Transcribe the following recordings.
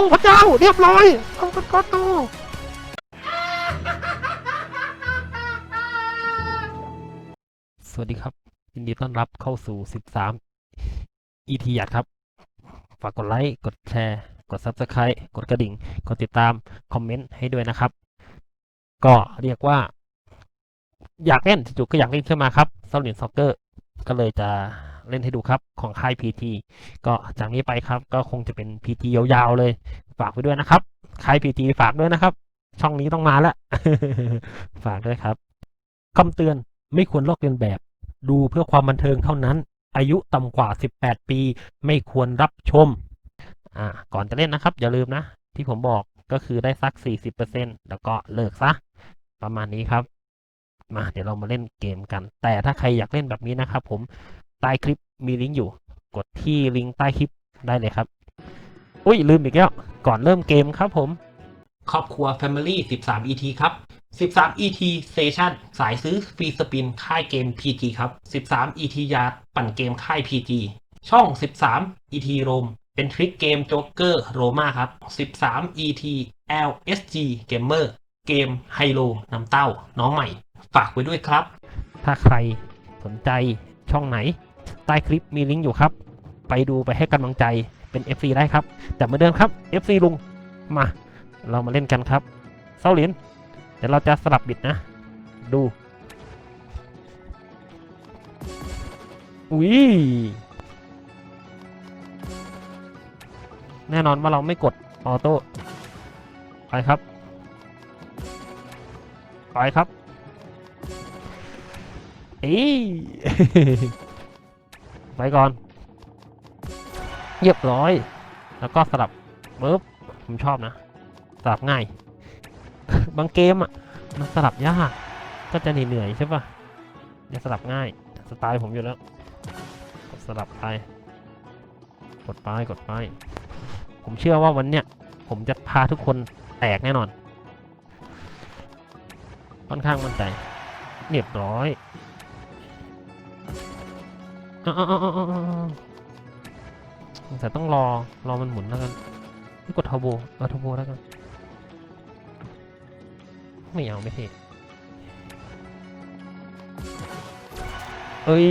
อ้พระเจ้าเรียบร้อยเอากระก็โตสวัสดีครับยินดีต้อนรับเข้าสู่ 13 ET ยัดครับ ฝากกดไลค์กดแชร์ กด Subscribe กดกระดิ่ง กดติดตาม คอมเมนต์ให้ด้วยนะครับ ก็เรียกว่า อยากเล่นจู่ๆก็อยากเล่นขึ้นมาครับเซาลินซ็อกเกอร์ ก็เลยจะ เล่นให้ดูครับของค่าย PT ก็จากนี้ไปครับก็คงจะเป็น PT ยาวๆเลย ฝากไว้ด้วยนะครับค่าย PT ฝากด้วยนะครับ ช่องนี้ต้องมาล้วฝากด้วยครับคำเตือนไม่ควรลอกเลียนแบบ ดูเพื่อความบันเทิงเท่านั้น อายุต่ำกว่า 18 ปี ไม่ควรรับชมอ่าก่อนจะเล่นนะครับ อย่าลืมนะ ที่ผมบอกก็คือได้สัก 40%แล้วก็เลิกซะ ประมาณนี้ครับ มาเดี๋ยวเรามาเล่นเกมกัน แต่ถ้าใครอยากเล่นแบบนี้นะครับผม ใต้คลิปมีลิงก์อยู่ กดที่ลิงก์ใต้คลิปได้เลยครับ อุ้ยลืมอีกแล้ว ก่อนเริ่มเกมครับผม ครอบครัว Family 13 ET ครับ 13 ET Station สายซื้อฟรีสปินค่ายเกม PG ครับ 13 ET ยาร์ดปั่นเกมค่าย PG ช่อง 13 ET Rome เป็นทริคเกมโจ๊กเกอร์โรมาครับ 13 ET LSG Gamer เกมไฮโลน้ำเต้า น้องใหม่ ฝากไว้ด้วยครับ ถ้าใครสนใจช่องไหน ใต้คลิปมีลิงก์อยู่ครับ ไปดูไปให้กำลังใจเป็น FC ได้ครับ แต่เหมือนเดิมครับ FC ลุงมา เรามาเล่นกันครับเซาหลินเดี๋ยวเราจะสลับบิดนะ ดูอุ้ยแน่นอนว่าเราไม่กดออโต้ไปครับไปครับอี ไปก่อนเรียบร้อย แล้วก็สลับปึ๊บผมชอบนะ สลับง่าย บางเกมอะ มันสลับยาก ก็จะเหนื่อยใช่ปะอย่าสลับง่าย สไตล์ผมอยู่แล้ว กดสลับไป กดไปกดไป ผมเชื่อว่าวันเนี้ยผมจะพาทุกคนแตกแน่นอน ค่อนข้างมั่นใจเรียบร้อย แต่ต้องรอ รอมันหมุนแล้วกันกดเทอร์โบเอาทอร์โบแล้วกัน ไม่เอาไม่เท่เอ้ย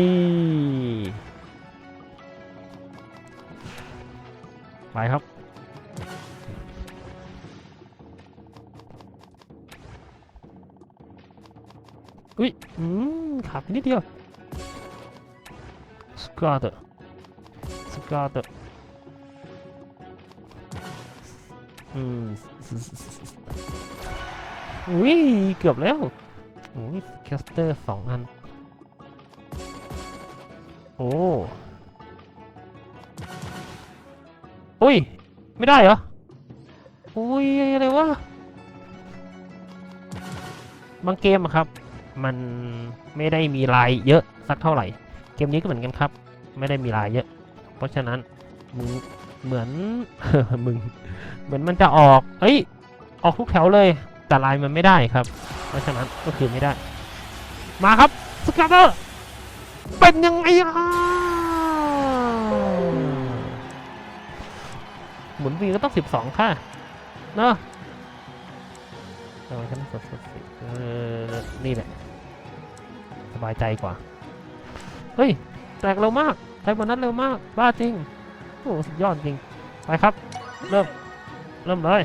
ไปครับอุ้ย อืมขาดไปนิดเดียว สกอตสกอตอืมอุ้ยเกือบแล้วอุ้ยแคสเตอร์สองอัน โอ้อุ้ย ไม่ได้เหรอ อุ้ย อะไรวะ บางเกมครับ มันไม่ได้มีลายเยอะสักเท่าไหร่ เกมนี้ก็เหมือนกันครับ ไม่ได้มีลายเยอะ เพราะฉะนั้นมึงเหมือนมึงเหมือนมันจะออกเอ้ยออกทุกแถวเลย แต่ลายมันไม่ได้ครับ เพราะฉะนั้นก็คือไม่ได้ มาครับสกัตเตอร์เป็นยังไงอะหมุนวีก็ต้องสิบสองค่ะเนอะเอาไว้ฉันสดสดสิเออนี่แหละ สบายใจกว่า เฮ้ย แตกเร็วมากใช้บนนั้นเร็วมาก บ้าจริง โอ้สุดยอดจริง ไปครับ เริ่ม เริ่มเลย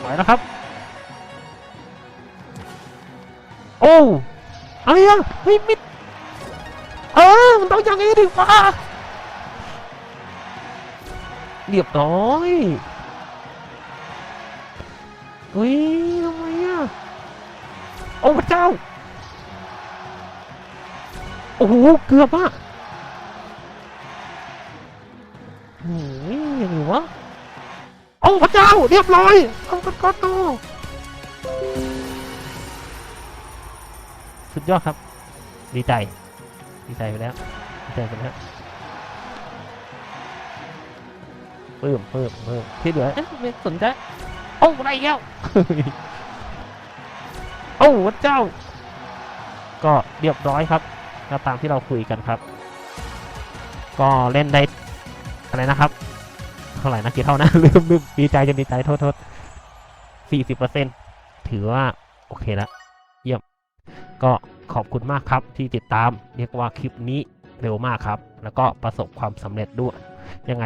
ไปแล้วครับ โอ้อะไรอะเฮ้ยมิดเออ มันต้องอย่างนี้ดิฟ้าเรียบร้อยเฮ้ย โอ้โห เกือบอะโอ้ยยังไงวะโอ้พระเจ้า เรียบร้อยเอากระก็โตสุดยอดครับ ดีใจ ดีใจไปแล้ว ดีใจไปแล้วเพิ่มเพิ่มเพิ่มที่เหลือเอ๊ะไม่สนใจโอ้อะไรอีกแล้วโอ้พระเจ้า ก็เรียบร้อยครับ ก็ตามที่เราคุยกันครับ ก็เล่นได้อะไรนะครับเท่าไหร่นะกี่เท่านะลืมลืมดีใจจนดีใจโทษโทษสี่สิบเปอร์เซ็นถือว่า โอเคแล้วเยี่ยม ก็ขอบคุณมากครับที่ติดตามเรียกว่าคลิปนี้เร็วมากครับ แล้วก็ประสบความสำเร็จด้วย ยังไง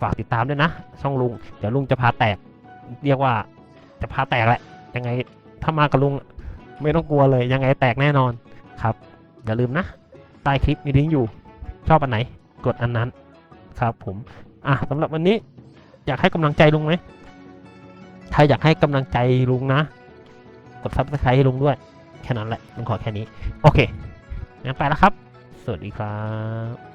ฝากติดตามด้วยนะ ช่องลุง เดี๋ยวลุงจะพาแตก เรียกว่าจะพาแตกแหละ ยังไงถ้ามากับลุงไม่ต้องกลัวเลย ยังไงแตกแน่นอนครับ อย่าลืมนะ ใต้คลิปมีลิงก์อยู่ ชอบอันไหน กดอันนั้นครับผม อะสำหรับวันนี้อยากให้กำลังใจลุงไหมถ้าอยากให้กำลังใจลุงนะ กดซับสไครต์ให้ลุงด้วย แค่นั้นแหละลุงขอแค่นี้ โอเคงั้นไปแล้วครับ สวัสดีครับ